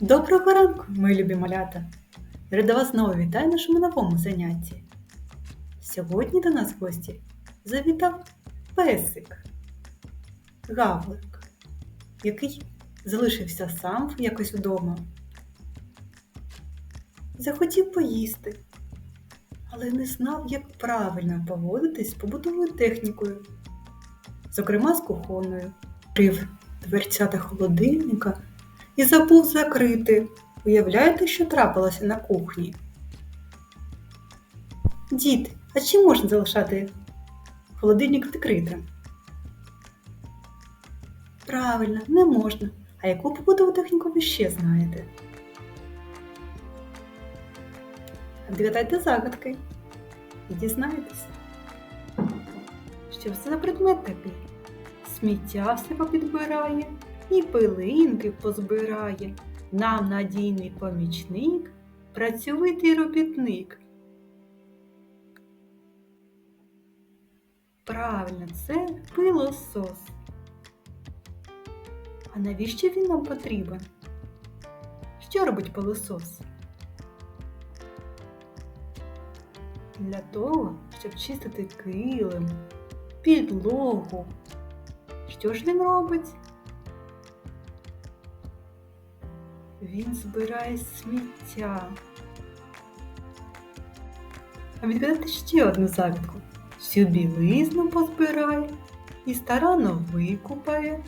Доброго ранку, мої любі малята! Рада вас знову вітаю нашому новому занятті. Сьогодні до нас в гості завітав песик, гавлик, який залишився сам якось вдома. Захотів поїсти, але не знав, як правильно поводитись з побутовою технікою, зокрема з кухонною. Прив дверцята холодильника і забув закрити. Уявляєте, що трапилося на кухні? Діти, а чи можна залишати холодильник відкритим? Правильно, не можна. А яку побутову техніку ви ще знаєте? Відгадайте загадки і дізнаєтесь. Що це за предмет такий? Сміття все попідбирає і пилинки позбирає. Нам надійний помічник, працьовитий робітник. Правильно, це пилосос. А навіщо він нам потрібен? Що робить пилосос? Для того, щоб чистити килим, підлогу. Що ж він робить? Він збирає сміття. А відгадайте ще одну загадку. Всю білизну позбирає і старанно викупає.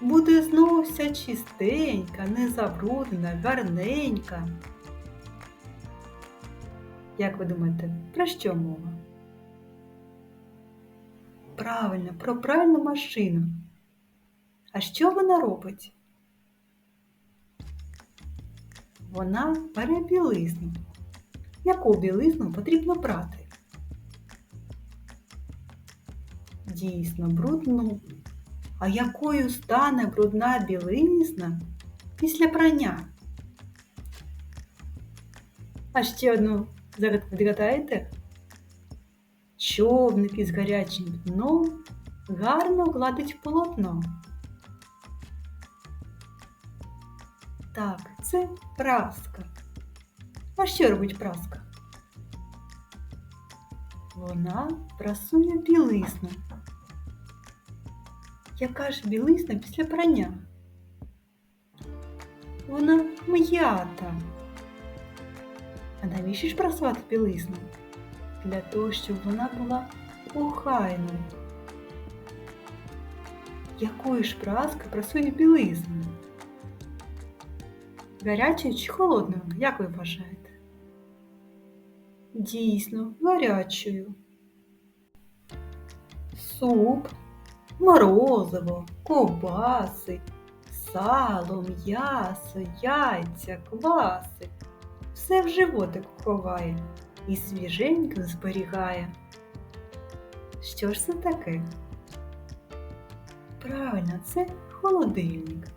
Буде знову вся чистенька, незабруднена, гарненька. Як ви думаєте, про що мова? Правильно, про пральну машину. А що вона робить? Вона бере білизну. Яку білизну потрібно брати? Дійсно, брудну. А якою стане брудна білизна після прання? А ще одну загадку відгадаєте? Човник із гарячим дном гарно гладить полотно. Так, це праска. А що робить праска? Вона прасує білизну. Яка ж білизна після прання? Вона м'ята. А навіщо ж прасувати білизну? Для того, щоб вона була охайною. Якою ж праска прасує білизну? Гарячою чи холодною, як ви вважаєте? Дійсно, гарячою. Суп, морозиво, ковбаси, сало, м'ясо, яйця, кваси. Все в животик ховає і свіженько зберігає. Що ж це таке? Правильно, це холодильник.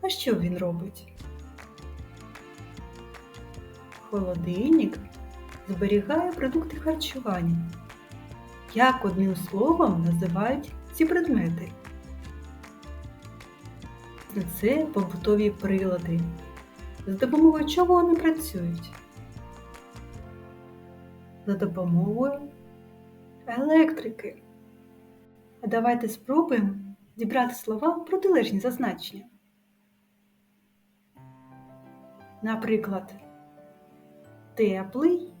А що він робить? Холодильник зберігає продукти харчування. Як одним словом називають ці предмети? Це побутові прилади. За допомогою чого вони працюють? За допомогою електрики. А давайте спробуємо зібрати слова протилежні за значення. Наприклад, теплий,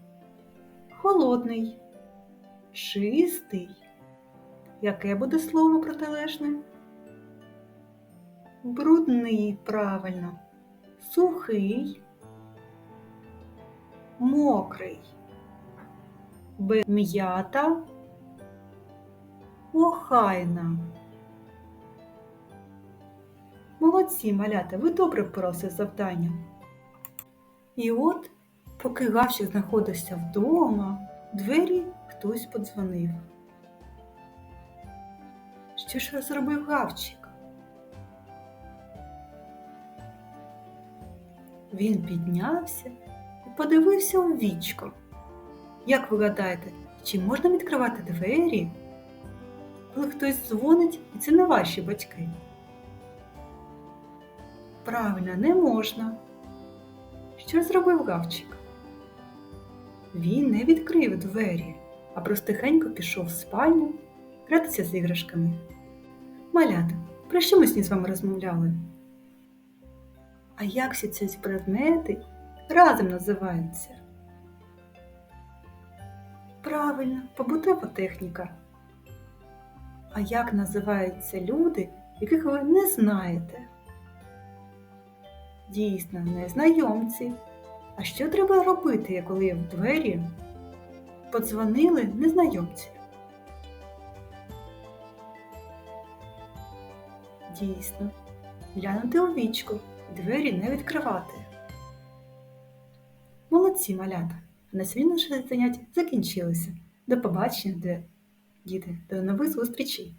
холодний, чистий. Яке буде слово протилежне? Брудний, правильно, сухий, мокрий, м'ята, охайна. Молодці, малята, ви добре впоралися з завданням. І от Поки Гавчик знаходився вдома, двері хтось подзвонив. Що ж зробив Гавчик? Він піднявся і подивився у вічко. Як ви гадаєте, чи можна відкривати двері, коли хтось дзвонить і це не ваші батьки? Правильно, не можна. Що зробив гавчик? Він не відкрив двері, а простихенько пішов в спальню гратися з іграшками. Малята, про що ми сьогодні з вами розмовляли? А як всі ці предмети разом називаються? Правильно, побутова техніка. А як називаються люди, яких ви не знаєте? Дійсно, незнайомці. А що треба робити, коли в двері подзвонили незнайомці? Дійсно, глянути у вічко, двері не відкривати. Молодці малята! На сьогодні наше заняття закінчилося. До побачення, діти, до нових зустрічей!